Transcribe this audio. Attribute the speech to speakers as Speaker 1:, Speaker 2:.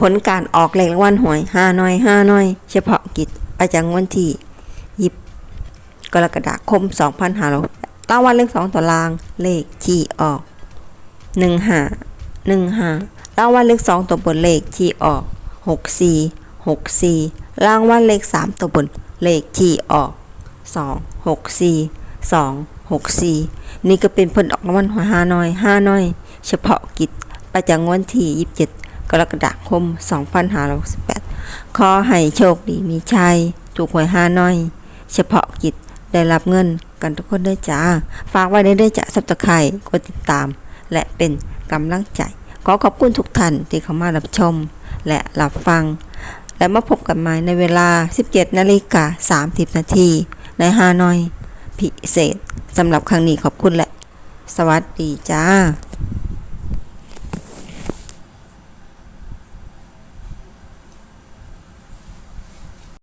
Speaker 1: ผลการออกเลขรางวัลหวยห้าน้อยห้าน้อย เฉพาะกิจประจำวันที่ยิบกรกฎาคม2 5 0 0ตั้งวันเลขสองตัวรางเลขที่ออกหนึ่งห้าหนึ่งห้ารางวัลเลขสองตัวบนเลขที่ออกหกสี่หกสี่รางวัลเลขสามตัวบนเลขที่ออกสองหกสี่สองหกสี่นี่ก็เป็นผลออกรางวัลหวยห้าน้อยห้าน้อย เฉพาะกิจประจำวันที่ยี่สิบเจ็ด กรกฎาคม 2568 ขอให้โชคดีมีชัย ถูกหวยห้าน้อย เฉพาะกิจได้รับเงินกันทุกคนด้วยจ้า ฝากไว้ในด้อจ้าสับตะไคร่กดติดตาม และเป็นกำลังใจ ขอขอบคุณทุกท่านที่เข้ามารับชม และรับฟัง และมาพบกันใหม่ในเวลา 17นาฬิกา30 นาทีในฮานอย พิเศษสำหรับครั้งนี้ขอบคุณและ สวัสดีจ้า